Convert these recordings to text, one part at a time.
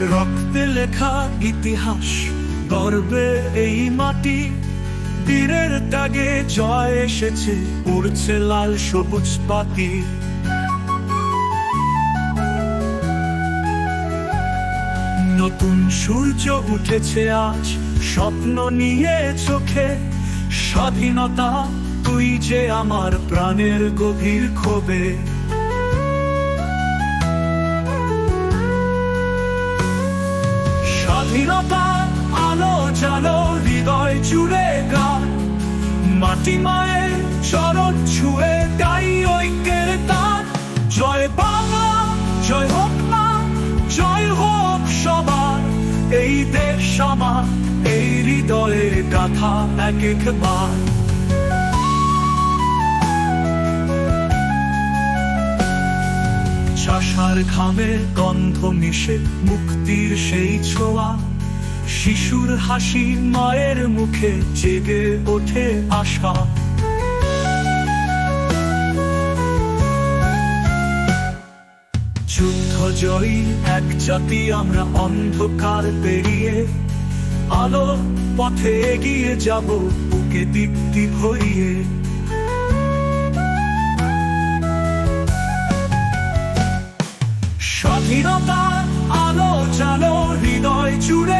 রক্তে লেখা ইতিহাস, গর্বে এই মাটি। বীরের ত্যাগে জয় এসেছে, উড়ছে লাল সবুজ পাতি। নতুন সূর্য উঠেছে আজ, স্বপ্ন নিয়ে চোখে। স্বাধীনতা, তুই যে আমার প্রাণের গভীর ক্ষোভে। স্বাধীনতা আলো জালো হৃদয় জুড়ে গান মাটি মায়ের চরণ ছুঁয়ে গাই ঐক্যের তান জয় বাংলা, জয় হোক মা জয় হোক সবার। এই দেশ আমার, এই হৃদয়ের গাথা এক একবার। চাষার ঘামে গন্ধ মিশে মুক্তির সেই ছোঁয়া। শিশুর হাসি মায়ের মুখে জেগে ওঠে আশা। যুদ্ধ জয়ী এক জাতি আমরা অন্ধকার পেরিয়ে আলো পথে এগিয়ে যাব, বুকে দীপ্তি ভরিয়ে। স্বাধীনতার আলো জানো হৃদয় জুড়ে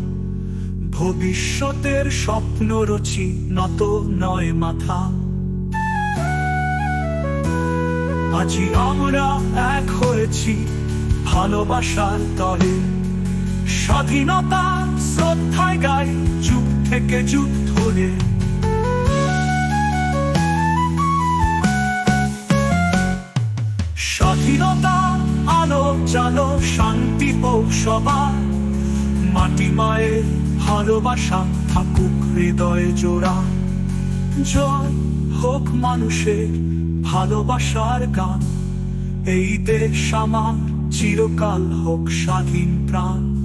ভবিষ্যতের স্বপ্ন রচি নত নয় মাথা। আজি আমরা এক হয়েছি ভালোবাসার তরে স্বাধীনতা শ্রদ্ধায় গাই যুগ থেকে যুগ ধরে। স্বাধীনতা আলো জালো শান্তি হোক সবার। মাটি মায়ের ভালোবাসা থাকুক হৃদয়ে জোড়া। জয় হোক মানুষের ভালোবাসার গান। এই দেশ আমার চিরকাল হোক স্বাধীন প্রাণ।